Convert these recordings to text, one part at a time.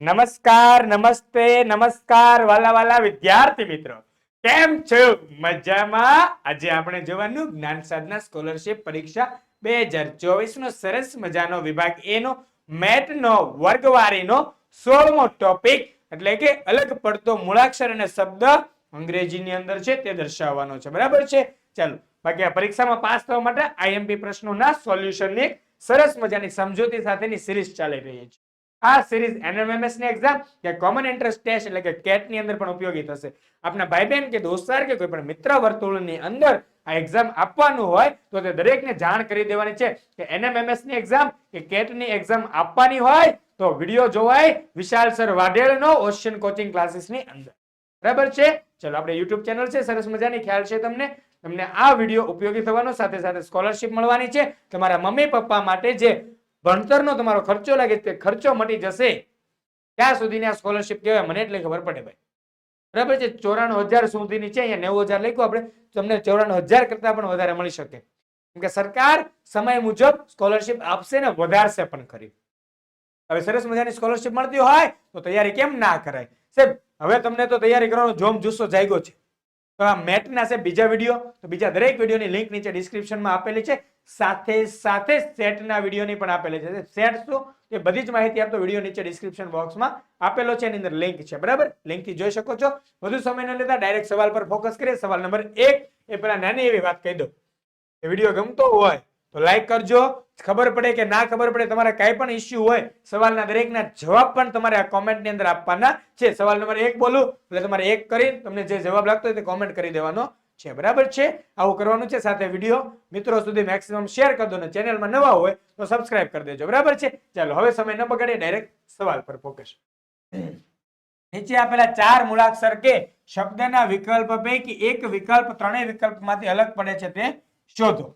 નમસ્કાર, નમસ્તે, નમસ્કાર, વાલા વાલા વિદ્યાર્થી મિત્રો. કેમ છો? મજામાં? આજે આપણે જોવાનું જ્ઞાન સાધના સ્કોલરશિપ પરીક્ષા બે હજાર ચોવીસ નો સરસ મજાનો વિભાગ. એ નો મેટ નો વર્ગવારીનો સોળમો ટોપિક એટલે કે અલગ પડતો મૂળાક્ષર અને શબ્દ અંગ્રેજીની અંદર છે તે દર્શાવવાનો છે. બરાબર છે? ચાલો, બાકી આ પરીક્ષામાં પાસ થવા માટે આઈએમપી પ્રશ્નોના સોલ્યુશનની સરસ મજાની સમજૂતી સાથેની સિરીઝ ચાલી રહી છે. આ સિરીઝ એનએમએમએસની એક્ઝામ કે કોમન એન્ટ્રન્સ ટેસ્ટ એટલે કે કેટની અંદર પણ ઉપયોગી થશે. આપના ભાઈ બહેન કે દોસ્તાર કે કોઈ પણ મિત્ર વર્તુળની અંદર આ એક્ઝામ આપવાનું હોય, તો તે દરેકને જાણ કરી દેવાની છે કે એનએમએમએસની એક્ઝામ કે કેટની એક્ઝામ આપવાની હોય, તો વીડિયો જોવાય વિશાલ સર વાઢેરનો ઓશિયન કોચિંગ ક્લાસીસની અંદર. બરાબર છે? ચલો, આપણે યુટ્યુબ ચેનલ છે, સરસ મજાની ખ્યાલ છે તમને. તમને આ વીડિયો ઉપયોગી થવાનો સાથે સાથે સ્કોલરશિપ મળવાની છે. તમારા મમ્મી પપ્પા માટે જે ભણતરનો તમારો ખર્ચો લાગે તે ખર્ચો મટી જશે. ત્યાં સુધીની આ સ્કોલરશિપ કહેવાય? મને એટલે ખબર પડે ભાઈ. બરાબર છે? ચોરાણું હજાર સુધીની છે, અહીંયા નેવું હજાર લખ્યું. આપણે તમને ચોરાણું હજાર કરતા પણ વધારે મળી શકે. કેમ કે સરકાર સમય મુજબ સ્કોલરશિપ આપશે ને વધારશે પણ ખરી. હવે સરસ મજાની સ્કોલરશિપ મળતી હોય તો તૈયારી કેમ ના કરાય? સાહેબ, હવે તમને તો તૈયારી કરવાનો જોમ જુસ્સો જાગ્યો છે. તો આ મેટના છે બીજા વીડિયો તો બીજા દરેક વિડીયોની લિંક નીચે ડિસ્ક્રિપ્શનમાં આપેલી છે. સાથે સાથે સેટના વિડીયોની પણ આપેલી છે. સેટ શું? એ બધી જ માહિતી આપતો વીડિયો નીચે ડિસ્ક્રિપ્શન બોક્સમાં આપેલો છે. એની અંદર લિંક છે. બરાબર? લિંકથી જોઈ શકો છો. વધુ સમય ન લેતા ડાયરેક્ટ સવાલ પર ફોકસ કરીએ. સવાલ નંબર એક, એ પેલા નાની એવી વાત કહી દો એ વીડિયો ગમતો હોય તો લાઈક કરજો. ખબર પડે કે ના ખબર પડે તમારે કાંઈ પણ ઇસ્યુ હોય, સવાલના દરેકના જવાબ પણ તમારે આ કોમેન્ટની અંદર આપવાના છે. સવાલ નંબર એક બોલું. એટલે તમારે એક કરી તમને જે જવાબ લાગતો હોય તે કોમેન્ટ કરી દેવાનો છે. બરાબર છે? આવું કરવાનું છે. સાથે વીડિયો મિત્રો સુધી મેક્સિમમ શેર કરી દો ને ચેનલમાં નવા હોય તો સબસ્ક્રાઇબ કરી દેજો. બરાબર છે? ચાલો, હવે સમય ન બગાડીએ ડાયરેક્ટ સવાલ પર ફોકસ નીચે આપેલા ચાર મૂળાક્ષર કે શબ્દના વિકલ્પ પૈકી એક વિકલ્પ ત્રણેય વિકલ્પમાંથી અલગ પડે છે તે શોધો.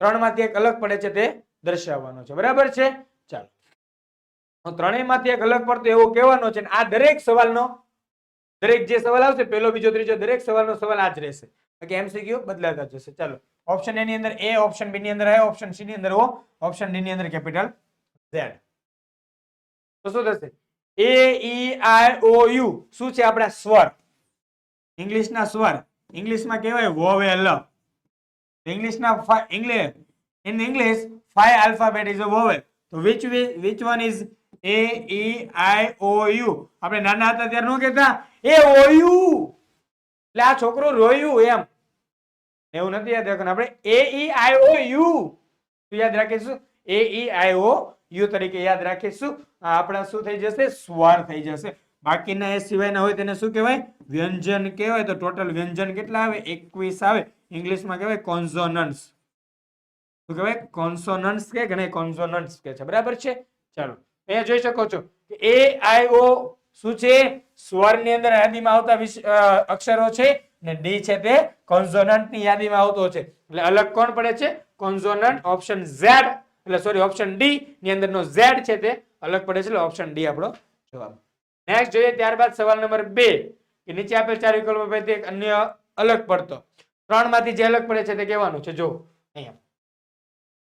ત્રણમાંથી એક અલગ પડે છે તે દર્શાવવાનો છે. બરાબર છે? ચાલો. ત્રણેયમાંથી એક અલગ પડતો એવો કહેવાનો છે આ દરેક સવાલનો દરેક જે સવાલ આવશે, પહેલો બીજો ત્રીજો, દરેક સવાલનો સવાલ આ જ રહેશે. બાકી એમસીક્યુ બદલાતા જશે. ચાલો. ઓપ્શન એ ની અંદર એ ઓપ્શન બી ની અંદર એ ઓપ્શન સી ની અંદર ઓ ઓપ્શન ડી ની અંદર કેપિટલ ઝેડ તો શું થશે? એ ઈ આઈ ઓ યુ શું છે આપણા સ્વર? ઇંગ્લિશના સ્વર. ઇંગ્લિશમાં કહેવાય vowel ઇંગ્લિશના English in English five alphabet is a vowel. તો which wi- which one is a e i, o, u? આપણે નાના હતા ત્યારે નો કહેતા. એ ઓયુ એટલે આ છોકરો રોયું એમ. એવું નથી યાદ રાખવાનું. આપણે એ ઈ આઈ ઓ યુ. યાદ રાખીશું? એ ઈ આઈ ઓ યુ તરીકે યાદ રાખીશું. આપણા શું થઈ જશે? સ્વર થઈ જશે. બાકીના એ સિવાયના હોય તેને શું કહેવાય? વ્યંજન કહેવાય. તો ટોટલ વ્યંજન કેટલા આવે? એકવીસ આવે. ઇંગ્લિશમાં કહેવાય કોન્સોનન્ટ્સ શું કહેવાય? કોન્સોનન્ટ્સ કે ઘણા કોન્સોનન્ટ્સ કે છે. બરાબર છે? ચાલો. અહીંયા જોઈ શકો છો એ આઈ ઓ શું છે? સ્વરની અંદર યાદીમાં આવતા અક્ષરો છે ને ડી છે તે કોન્ઝોનન્ટની યાદીમાં આવતો છે. એટલે અલગ કોણ પડે છે? કોન્ઝોનન્ટ ઓપ્શન ઝેડ એટલે સોરી ઓપ્શન ડી ની અંદરનો ઝેડ છે તે અલગ પડે છે. ઓપ્શન ડી આપણો જવાબ. નેક્સ્ટ જોઈએ ત્યારબાદ સવાલ નંબર બે, કે નીચે આપેલ ચાર વિકલ્પો પૈકી અન્ય અલગ પડતો. ત્રણમાંથી જે અલગ પડે છે તે કહેવાનું છે. જો અહીંયા.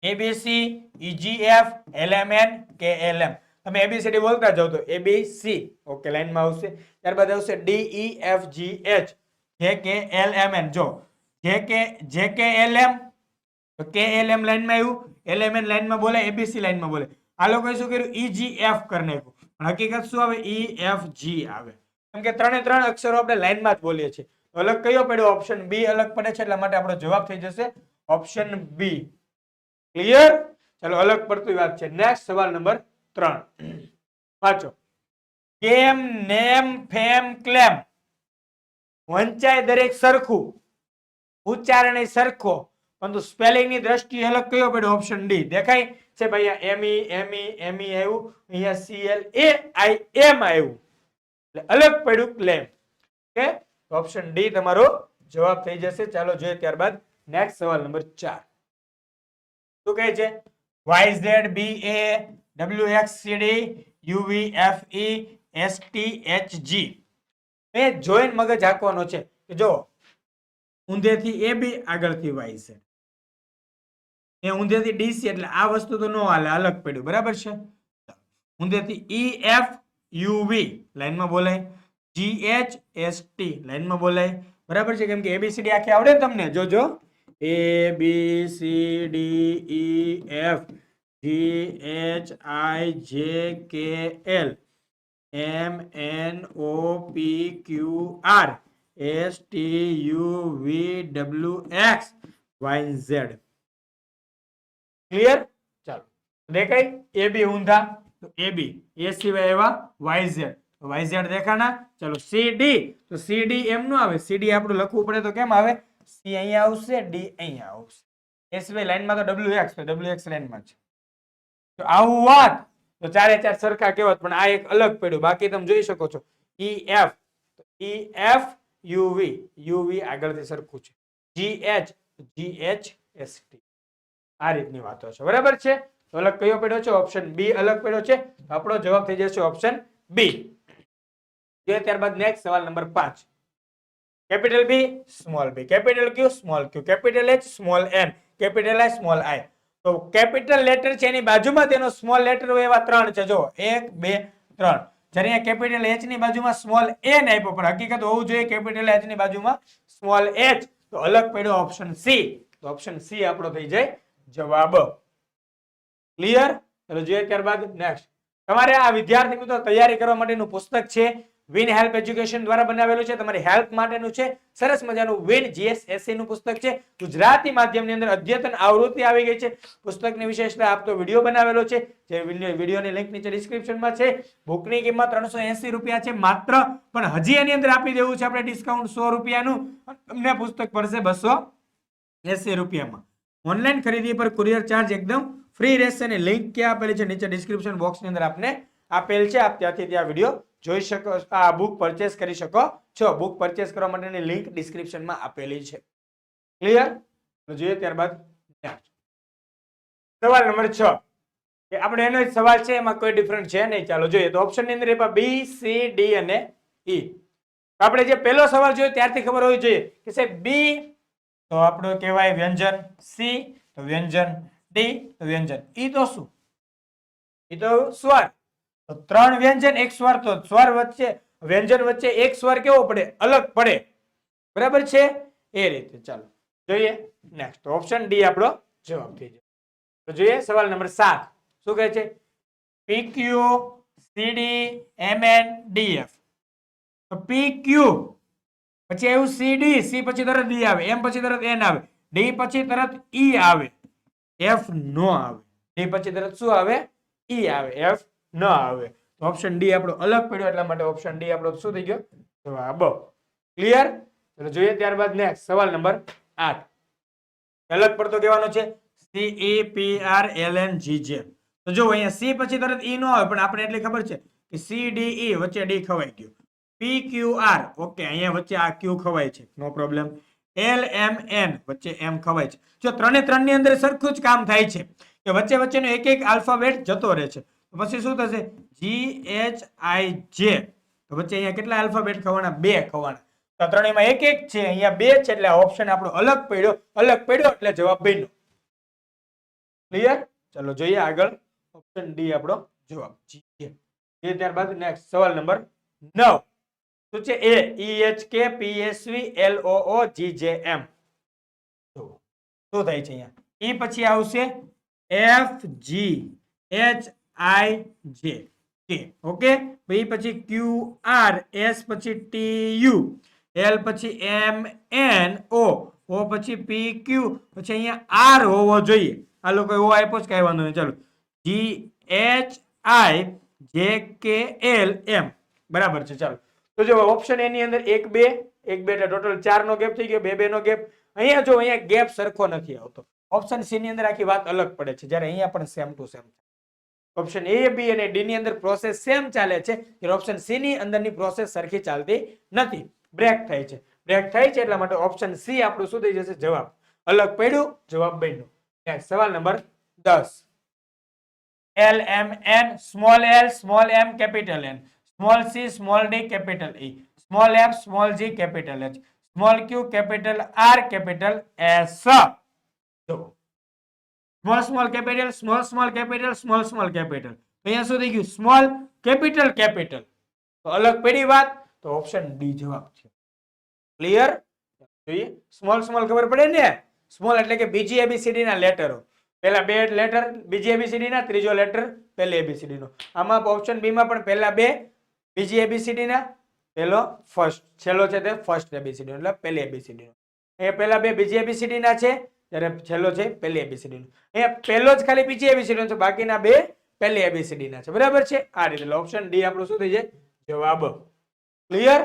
એબીસી ઈજીએફ એલએમએન કે એલએમ તમે એબીસીડી બોલતા જાઓ તો એબીસી ઓકે લાઈનમાં આવશે. ત્યારબાદ આવશે D E F G H J K L M N જો જે કે જે કે એલ એમ કે એલ એમ લાઈનમાં આવ્યું. એલ એમ એન લાઈનમાં બોલે એબીસી લાઈનમાં બોલે. આ લોકોએ શું કર્યું? ઈજી એફ કરી નાખ્યું. પણ હકીકત શું આવે? ઈ એફ જી આવે. કેમ કે ત્રણે ત્રણ અક્ષરો આપણે લાઈનમાં જ બોલીએ છીએ. અલગ કયો પડ્યો? ઓપ્શન બી અલગ પડે છે એટલા માટે આપણો જવાબ થઈ જશે ઓપ્શન બી ક્લિયર ચાલો, અલગ પડતી વાત છે. નેક્સ્ટ સવાલ નંબર ત્રણ. વાંચો કેમ, નેમ, ફેમ, ક્લેમ? વંચાય દરેક સરખું. ઉચ્ચારણ સરખો. પરંતુ સ્પેલિંગની દ્રષ્ટિએ અલગ કયો પડ્યો? Option D. દેખાય છે ભાઈ અહીંયા એમઈ એમઈ એમઈ આવ્યું. અહીંયા સીએલ એ આઈ એમ આવ્યું. એટલે અલગ પડ્યું ક્લેમ. કે ઓપ્શન ડી તમારો જવાબ થઈ જશે. ચાલો જોઈએ ત્યારબાદ નેક્સ્ટ સવાલ નંબર ચાર. શું કહે છે? Y Z B A W X C D U V F E S T H G A join મગજ હાંકવાનો છે કે જો ઊંધેથી એ બી આગળથી વાય છે એ ઊંધેથી ડીસી એટલે આ વસ્તુ તો ન હાલે, અલગ પડ્યું, બરાબર છે? ઊંધેથી ઈ એફ યુવી લાઈનમાં બોલાય. જી એચ એસ ટી લાઈનમાં બોલાય. બરાબર છે? કેમ કે એબીસીડી આખી આવડે તમને? જોજો. A B C D E F G H I J K L M N O P Q R S T U V W X Y Z clear ચાલો દેખાય એ બી ઊંધા તો એ બી એ સિવાય એવા વાય ઝેડ વાય ઝેડ દેખાણા ચલો C D તો સી ડી એમ નું આવે સી ડી આપણું લખવું પડે તો કેમ આવે સી અહીંયા આવશે। ડી અહીંયા આવશે એ સિવાય લાઈનમાં તો ડબલ્યુ એક્સ ડબલ્યુ એક્સ લાઈનમાં છે। તો આવું વાત તો ચારે ચાર સરખા કહેવત, પણ આ એક અલગ પડ્યું. બાકી તમે જોઈ શકો છો. E F E F U V U V આગળથી સરખું છે. G H G H S T આ રીતની વાતો છે. બરાબર છે? તો અલગ કયો પડ્યો છે? ઓપ્શન બી અલગ પડ્યો છે. આપણો જવાબ થઈ જશે ઓપ્શન બી જે ત્યારબાદ નેક્સ્ટ સવાલ નંબર પાંચ. Capital B small B capital Q small Q capital H small N capital I small I તો કેપિટલ લેટર છે એની બાજુમાં તેનો સ્મોલ લેટર હોય એવા ત્રણ છે. જો એક, બે, ત્રણ. જ્યારે અહીંયા કેપિટલ એચની બાજુમાં સ્મોલ એન આપ્યો, પણ હકીકત હોવું જોઈએ કેપિટલ એચની બાજુમાં સ્મોલ એચ તો અલગ પડ્યો ઓપ્શન સી તો ઓપ્શન સી આપણો થઈ જાય જવાબ. ક્લિયર ચલો જોઈએ ત્યારબાદ નેક્સ્ટ તમારે આ વિદ્યાર્થી મિત્રો તૈયારી કરવા માટેનું પુસ્તક છે. વિન હેલ્પ એજ્યુકેશન દ્વારા બનાવેલું છે. તમારી હેલ્પ માટેનું છે. સરસ મજાનું વિન જીએસએસસી નું પુસ્તક છે. ગુજરાતી માધ્યમની અંદર અદ્યતન આવૃત્તિ આવી ગઈ છે. પુસ્તકની વિશેષતા આપતો વીડિયો બનાવેલો છે. જે વિડીયોની લિંક નીચે ડિસ્ક્રિપ્શનમાં છે. બુકની કિંમત ત્રણસો એસી રૂપિયા છે. માત્ર પણ હજી એની અંદર આપી દેવું છે આપણે ડિસ્કાઉન્ટ સો રૂપિયાનું. તમને પુસ્તક પડશે બસો એસી રૂપિયામાં. ઓનલાઈન ખરીદી પર કુરિયર ચાર્જ એકદમ ફ્રી રહેશે અને લિંક ક્યાં આપેલી છે નીચે ડિસ્ક્રિપ્શન બોક્સની અંદર આપને આપેલ છે, આપ ત્યાંથી ત્યાં વીડિયો જોઈ શકો, આ બુક પરચેસ કરી શકો. છો બુક પરચેસ કરવા માટેની લિંક ડિસ્ક્રિપ્શનમાં આપેલી છે. ક્લિયર જોઈએ ત્યારબાદ. સવાલ નંબર છ. કે આપણે એનો જ સવાલ છે, એમાં કોઈ ડિફરન્ટ છે નહીં. ચાલો જોઈએ. તો ઓપ્શનની અંદર એમાં બી સી ડી અને ઈ આપણે જે પહેલો સવાલ જોયો ત્યારથી ખબર હોવી જોઈએ કે સાહેબ બી તો આપણું કહેવાય વ્યંજન સી તો વ્યંજન ડી તો વ્યંજન ઈ તો શું? ઈ તો સ્વર ત્રણ વ્યંજન એક સ્વર, તો સ્વર વચ્ચે, વ્યંજન વચ્ચે એક સ્વર કેવો પડે? અલગ પડે. બરાબર છે? એ રીતે, ચાલો. જોઈએ. નેક્સ્ટ ઓપ્શન ડી આપણો જવાબ થઈ જાય તો જોઈએ, સવાલ નંબર સાત. શું કહે છે? P Q C D D F તો પી ક્યુ પછી એવું સીડી સી પછી તરત ડી આવે. એમ પછી તરત એન આવે. ડી પછી તરત ઈ આવે. એફ નો આવે. ડી પછી તરત શું આવે? ઈ આવે. એફ ન આવે. તો ઓપ્શન ડી આપણો અલગ પડ્યો એટલા માટે ઓપ્શન ડી આપણો શું થઈ ગયો? જવાબ ક્લિયર ચલો જોઈએ ત્યારબાદ નેક્સ્ટ સવાલ નંબર આઠ. અલગ પડતો કહેવાનો છે? C E P R L N G J તો જો અહીંયા સી પછી તરત ઈ નો આવે, પણ આપણે એટલી ખબર છે કે સી ડી ઈ વચ્ચે ડી ખવાઈ ગયું. પી ક્યુ આર ઓકે, અહીંયા વચ્ચે આ ક્યુ ખવાય છે. No problem L M N વચ્ચે એમ ખવાય છે. જો ત્રણે ત્રણની અંદર સરખું જ કામ થાય છે કે વચ્ચે વચ્ચેનો એક એક આલ્ફાબેટ જતો રહે છે. તો પછી શું થશે? જી એચ આઈ જે તો વચ્ચે અહીંયા કેટલા આલ્ફાબેટ ખવાના? બે ખવાના. તો ત્રણેયમાં એક એક છે, અહીંયા બે છે, એટલે ઓપ્શન આપણો અલગ પડ્યો. અલગ પડ્યો એટલે જવાબ બન્યો. ક્લિયર ચલો જોઈએ આગળ. ઓપ્શન ડી આપણો જવાબ. જી એ ત્યારબાદ નેક્સ્ટ સવાલ નંબર નવ. શું છે? એ ઈ H K P S V L O ઓ જી જે એમ શું થાય છે અહીંયા? ઈ પછી આવશે F G H I J કે ઓકે ઈ પછી ક્યુ આર એસ પછી ટી યુ એલ પછી એમ એન ઓ ઓ પછી પી ક્યુ પછી અહીંયા આર હોવો જોઈએ. આ લોકો એવો આપ્યો જ કઈ વાંધો નહીં ચાલો. જી H I J K L એમ બરાબર છે, ચાલો. તો જો ઓપ્શન એની અંદર એક, બે. એક, બે એટલે ટોટલ ચાર નો ગેપ થઈ ગયો, બે બે નો ગેપ અહીંયા જો અહીંયા ગેપ સરખો નથી આવતો. ઓપ્શન સી ની અંદર આખી વાત અલગ પડે છે. જ્યારે અહીંયા પણ same to same option A B અને ડી ની અંદર પ્રોસેસ સેમ ચાલે છે. જ્યારે ઓપ્શન સી ની અંદરની પ્રોસેસ સરખી ચાલતી નથી. બ્રેક થાય છે. બ્રેક થાય છે એટલા માટે ઓપ્શન સી આપણું શું થઈ જશે? જવાબ. અલગ પડ્યું, જવાબ બન્યો. સવાલ નંબર દસ. L M N small L small M capital N small C small D capital E small F small G capital H small Q capital R capital S small small capital small small capital small small capital અહીંયા શું થઈ ગયું? Small capital capital તો અલગ પડી વાત, તો option D જવાબ છે. ક્લિયર જોઈએ. સ્મોલ સ્મોલ ખબર પડે ને? સ્મોલ એટલે કે બીજી એબીસીડી ના લેટરો. પહેલા બે લેટર, બીજી એબીસીડી ના, ત્રીજો લેટર, પહેલી એબીસીડી નો. આમાં ઓપ્શન બી માં પણ પહેલા બે, બીજી એબીસીડી ના, પહેલો ફર્સ્ટ છેલ્લો છે તે ફર્સ્ટ એબીસીડી એટલે પહેલી એબીસીડી નો. એ પહેલા બે, બીજી એબીસીડી ના છે. જ્યારે છેલ્લો છે પહેલી એબીસીડી અહીંયા પહેલો જ ખાલી બીજી એબીસીડી નો છે, બાકીના બે પહેલી એબીસીડીના છે. બરાબર છે? આ રીતે. ઓપ્શન ડી આપણું શું થઈ જાય? જવાબ ક્લિયર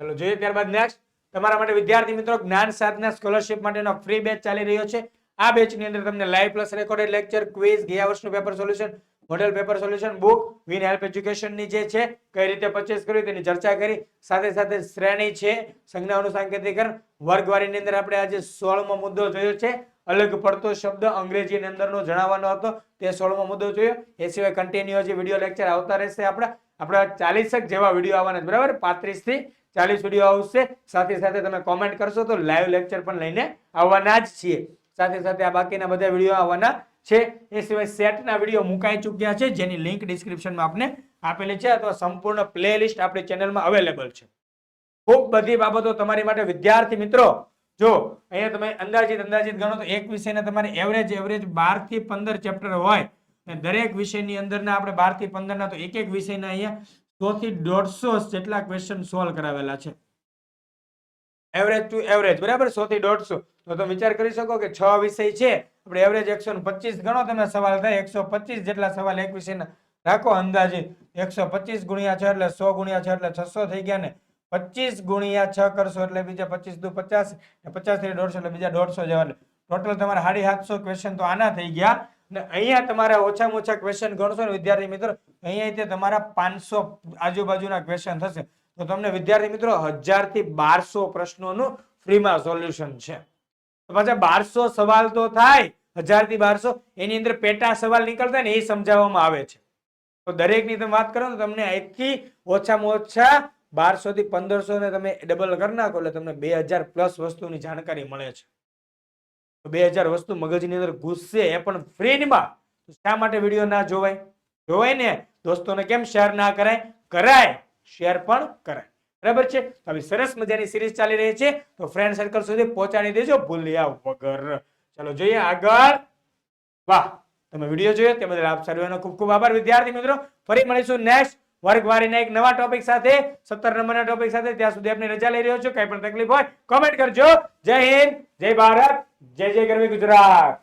ચલો, જોઈએ ત્યારબાદ નેક્સ્ટ તમારા માટે વિદ્યાર્થી મિત્રો, જ્ઞાન સાધના સ્કોલરશિપ માટેનો ફ્રી બેચ ચાલી રહ્યો છે. આ બેચની અંદર તમને live plus recorded lecture quiz ગયા વર્ષનું paper solution model paper solution book, win help એજ્યુકેશનની જે છે, કઈ રીતે પરચેસ કરવી, તેની ચર્ચા કરી. સાથે સાથે શ્રેણી છે સંજ્ઞાઓનું સાંકેતિકરણ વર્ગવારીની અંદર આપણે આજે સોળમો મુદ્દો જોયો છે. અલગ પડતો શબ્દ અંગ્રેજીની અંદરનો જણાવવાનો હતો. તે સોળમો મુદ્દો જોયો. એ સિવાય કન્ટિન્યુ જે વીડિયો લેક્ચર આવતા રહેશે આપણા. આપણા ચાલીસક જેવા વીડિયો આવવાના બરાબર? પાંત્રીસથી ચાલીસ વીડિયો આવશે. સાથે સાથે તમે કોમેન્ટ કરશો તો લાઈવ લેક્ચર પણ લઈને આવવાના જ છીએ. સાથે સાથે આ બાકીના બધા વીડિયો આવવાના છે. એ સિવાય સેટના વીડિયો મુકાઈ ચૂક્યા છે, જેની લિંક ડિસ્ક્રિપ્શનમાં આપને આપેલી છે અથવા સંપૂર્ણ પ્લેલિસ્ટ આપણી ચેનલમાં અવેલેબલ છે. ખૂબ બધી બાબતો તમારી માટે વિદ્યાર્થી મિત્રો, જો અહીંયા તમે અંદાજિત અંદાજિત ગણો તો એક વિષયના તમારે એવરેજ એવરેજ બારથી પંદર ચેપ્ટર હોય અને દરેક વિષયની અંદરના આપણે બારથી પંદરના તો એક એક વિષયના અહીંયા સો થી દોઢસો જેટલા ક્વેશ્ચન સોલ્વ કરાવેલા છે. એવરેજ ટુ એવરેજ બરાબર? સો થી દોઢસો. તો તમે વિચાર કરી શકો કે છ વિષય છે આપણે એવરેજ એકસો પચીસ ગણો તમે સવાલ થાય. એકસો પચીસ જેટલા સવાલ એક વિષયના રાખો અંદાજે. એકસો પચીસ ગુણ્યા છ એટલે સો ગુણ્યા છ એટલે છસો થઈ ગયા ને પચીસ ગુણ્યા છ કરશો એટલે બીજા પચીસ દુ પચાસ પચાસથી દોઢસો એટલે બીજા દોઢસો જવા ટોટલ તમારે સાડી સાતસો ક્વેશ્ચન તો આના થઈ ગયા. ને અહીંયા તમારા ઓછામાં ઓછા ક્વેશ્ચન ગણશો ને વિદ્યાર્થી મિત્રો અહીંયા તે તમારા પાંચસો આજુબાજુના ક્વેશ્ચન થશે. તો તમને વિદ્યાર્થી મિત્રો હજારથી બારસો પ્રશ્નોનું ફ્રીમાં સોલ્યુશન છે. પાછા બારસો સવાલ તો થાય હજારથી બારસો, એની અંદર પેટા સવાલ નીકળતા ને એ સમજાવવામાં આવે છે. તો દરેકની તમે વાત કરો ને તમને અહીંથી ઓછામાં ઓછા બારસો થી પંદરસો ને તમે ડબલ કરી નાખો એટલે તમને બે હજાર પ્લસ વસ્તુની જાણકારી મળે છે. તો બે હજાર વસ્તુ મગજની અંદર ઘૂસશે, એ પણ ફ્રીમાં. શા માટે વીડિયો ના જોવાય? જોવાય ને, દોસ્તોને કેમ શેર ના કરાય? કરાય શેર પણ કરાય. બરાબર છે? તો આવી સરસ મજાની સિરીઝ ચાલી રહી છે. તો ફ્રેન્ડ સર્કલ સુધી પહોંચાડી દેજો. ભૂલ્યા વગર. ચલો જોઈએ આગળ. વાહ, તમે વીડિયો જોયો તે બદલ આપ સર્વેનો ખૂબ ખૂબ આભાર. વિદ્યાર્થી મિત્રો, ફરી મળીશું નેક્સ્ટ વર્ગવારીના એક નવા ટોપિક સાથે, સત્તર નંબરના ટોપિક સાથે. ત્યાં સુધી આપની રજા લઈ રહ્યો છું. કઈ પણ તકલીફ હોય કોમેન્ટ કરજો. જય હિન્દ, જય ભારત, જય જય ગરવી ગુજરાત.